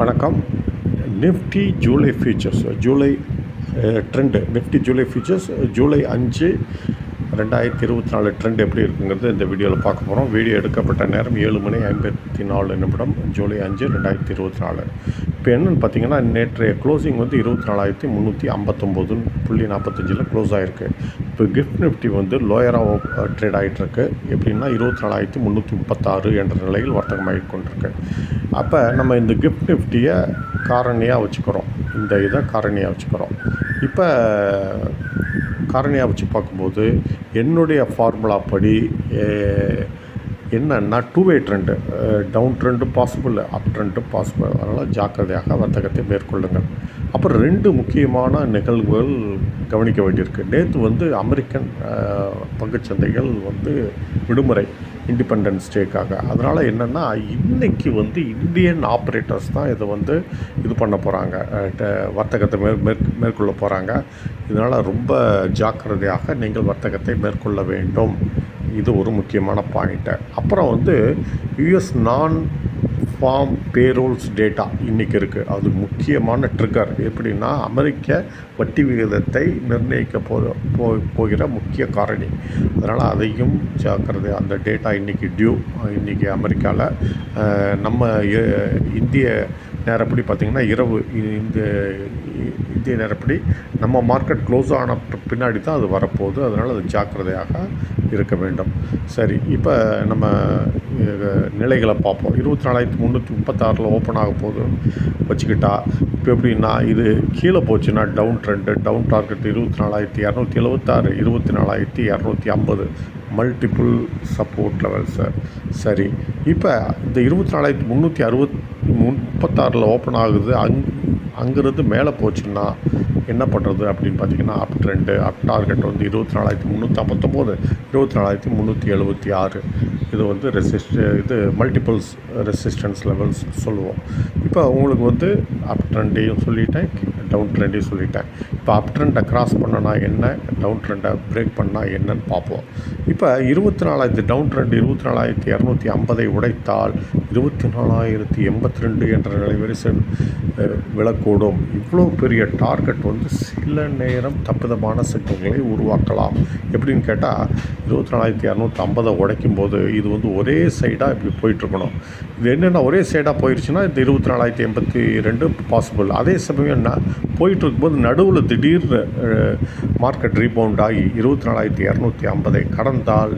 வணக்கம். Nifty July futures July trend Nifty July futures July அஞ்சு ரெண்டாயிரத்தி இருபத்தி நாலு ட்ரெண்ட் எப்படி இருக்குங்கிறது இந்த வீடியோவில் பார்க்க போகிறோம் வீடியோ எடுக்கப்பட்ட நேரம் ஏழு மணி ஐம்பத்தி நாலு நிமிடம் ஜூலை அஞ்சு ரெண்டாயிரத்தி இருபத்தி நாலு இப்போ என்னென்னு பார்த்தீங்கன்னா நேற்றைய க்ளோசிங் வந்து இருபத்தி நாலாயிரத்தி முந்நூற்றி ஐம்பத்தொம்போது புள்ளி நாற்பத்தஞ்சில் க்ளோஸ் ஆகிருக்கு இப்போ கிஃப்ட் நிஃப்டி வந்து லோயராக ட்ரேட் ஆகிட்டுருக்கு எப்படின்னா இருபத்தி நாலாயிரத்தி முந்நூற்றி முப்பத்தாறு என்ற நிலையில் வர்த்தகமாகி கொண்டிருக்கு. அப்போ நம்ம இந்த கிஃப்ட் நிஃப்டியை காரணியாக வச்சுக்கிறோம். இந்த இதை காரணியாக வச்சுக்கிறோம். இப்போ காரணியாக வச்சு பார்க்கும்போது என்னுடைய ஃபார்முலா படி என்னன்னா two way trend down trend possible up trend possible அதனால் ஜாக்கிரதையாக வர்த்தகத்தை மேற்கொள்ளுங்கள். அப்புறம் ரெண்டு முக்கியமான நிகழ்வுகள் கவனிக்க வேண்டியிருக்கு. நேற்று வந்து அமெரிக்கன் பங்குச்சந்தைகள் வந்து விடுமுறை இண்டிபெண்டன்ஸ் டேக்காக அதனால் என்னென்னா இன்னைக்கு வந்து இந்தியன் ஆப்ரேட்டர்ஸ் தான் இதை வந்து இது பண்ண போகிறாங்க வர்த்தகத்தை மேற் மேற்கொள்ள போகிறாங்க இதனால் ரொம்ப ஜாக்கிரதையாக நீங்கள் வர்த்தகத்தை மேற்கொள்ள வேண்டும். இது ஒரு முக்கியமான பாயிண்ட்டு அப்புறம் வந்து யுஎஸ் நான் ஃபார்ம் பேரோல்ஸ் டேட்டா இன்றைக்கி இருக்குது அது முக்கியமான ட்ரிகர் எப்படின்னா அமெரிக்க வட்டி விகிதத்தை நிர்ணயிக்க போ போ போகிற முக்கிய காரணி. அதனால் அதையும் ஜாக்கிரதை அந்த டேட்டா இன்றைக்கி டியூ இன்றைக்கி அமெரிக்காவில் நம்ம இந்திய நேரப்படி பார்த்திங்கன்னா இரவு இந்த இந்திய நேரப்படி நம்ம மார்க்கெட் க்ளோஸ் ஆன பின்னாடி தான் அது வரப்போகுது. அதனால் அது ஜாக்கிரதையாக இருக்க வேண்டும். சரி இப்போ நம்ம நிலைகளை பார்ப்போம். இருபத்தி நாலாயிரத்தி முந்நூற்றி முப்பத்தாறில் ஓப்பன் ஆக போகுது வச்சுக்கிட்டா இப்போ எப்படின்னா இது கீழே போச்சுன்னா டவுன் ட்ரெண்டு டவுன் டார்கெட் இருபத்தி நாலாயிரத்தி இரநூத்தி எழுபத்தாறு இருபத்தி நாலாயிரத்தி இரநூத்தி ஐம்பது. மல்டிபிள் சப்போர்ட் லெவல் சார் சரி. இப்போ இந்த இருபத்தி நாலாயிரத்தி முந்நூற்றி அறுபத் முப்பத்தாறில் ஓப்பன் ஆகுது. அங் அங்கேருந்து மேலே போச்சுன்னா என்ன பண்ணுறது அப்படின்னு பார்த்தீங்கன்னா அப் ட்ரெண்டு அப் டார்கெட் வந்து இருபத்தி நாலாயிரத்தி முந்நூற்றி ஐம்பத்தொம்போது இருபத்தி நாலாயிரத்தி முந்நூற்றி எழுபத்தி ஆறு. இது வந்து ரெசிஸ்ட் இது மல்டிபிள்ஸ் ரெசிஸ்டன்ஸ் லெவல்ஸ் சொல்லுவோம். இப்போ உங்களுக்கு வந்து அப் ட்ரெண்டையும் சொல்லிட்டேன் டவுன் ட்ரெண்டையும் சொல்லிட்டேன். இப்போ அப் ட்ரெண்டை க்ராஸ் பண்ணனா என்ன டவுன் ட்ரெண்டை பிரேக் பண்ணால் என்னன்னு பார்ப்போம் இப்போ இருபத்தி நாலாயிரத்தி டவுன் ட்ரெண்ட் இருபத்தி நாலாயிரத்தி இரநூத்தி ஐம்பதை உடைத்தால் இருபத்தி நாலாயிரத்தி எண்பத்தி ரெண்டு என்ற நிலை வரை விழக்கூடும். இவ்வளோ பெரிய டார்கெட் வந்து சில நேரம் தப்பிதமான சிக்கல்களை உருவாக்கலாம். எப்படின்னு கேட்டால் இருபத்தி நாலாயிரத்தி இரநூத்தி ஐம்பதை உடைக்கும் போது இது வந்து ஒரே சைடாக இப்படி போயிட்டுருக்கணும். இது என்னென்னா ஒரே சைடாக போயிடுச்சுன்னா இந்த இருபத்தி நாலாயிரத்தி எண்பத்தி ரெண்டு பாசிபிள் அதே சமயம் என்ன போயிட்டு இருக்கும்போது நடுவில் திடீர்னு மார்க்கெட் ரீபவுண்ட் ஆகி இருபத்தி நாலாயிரத்தி இரநூத்தி ஐம்பதை கடந்தால்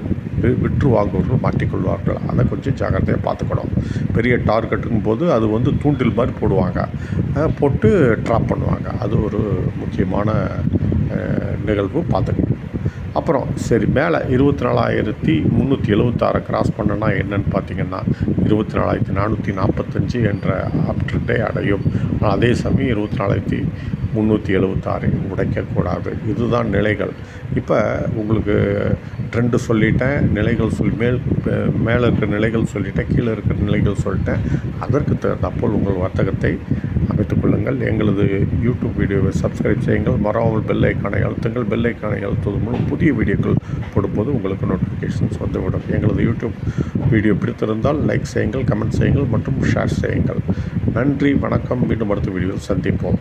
விற்று வாங்குவவர்கள் மாட்டிக்கொள்வார்கள். அதை கொஞ்சம் ஜாகிரதையாக பார்த்துக்கணும். பெரிய டார்கெட்டுங்கும் போது அது வந்து தூண்டில் மாதிரி போடுவாங்க. போட்டு ட்ராப் பண்ணுவாங்க. அது ஒரு முக்கியமான நிகழ்வு பார்த்துக்கணும். அப்புறம் சரி மேலே இருபத்தி நாலாயிரத்தி முந்நூற்றி எழுபத்தாறை கிராஸ் பண்ணனா என்னன்னு பார்த்தீங்கன்னா இருபத்தி நாலாயிரத்தி நானூற்றி நாற்பத்தஞ்சு என்ற ஆப்டர்டே அடையும். ஆனால் அதே சமயம் இருபத்தி நாலாயிரத்தி முந்நூற்றி எழுபத்தாறு உடைக்கக்கூடாது. இதுதான் நிலைகள். இப்போ உங்களுக்கு ட்ரெண்டு சொல்லிட்டேன் நிலைகள் சொல் மேல் மேலே இருக்கிற நிலைகள் சொல்லிட்டேன் கீழே இருக்கிற நிலைகள் சொல்லிட்டேன். அதற்கு தகுந்தப்போல் உங்கள் வர்த்தகத்தை அமைத்துக் கொள்ளுங்கள் எங்களது யூடியூப் வீடியோவை சப்ஸ்கிரைப் செய்யுங்கள். மறவாமல் பெல் ஐக்கானை அழுத்துங்கள். பெல் ஐக்கானை அழுத்துவது மூலம் புதிய வீடியோக்கள் போடும்போது உங்களுக்கு நோட்டிஃபிகேஷன்ஸ் வந்துவிடும். எங்களது யூடியூப் வீடியோ பிடித்திருந்தால் லைக் செய்யுங்கள் கமெண்ட் செய்யுங்கள் மற்றும் ஷேர் செய்யுங்கள். நன்றி வணக்கம். மீண்டும் அடுத்த வீடியோவில் சந்திப்போம்.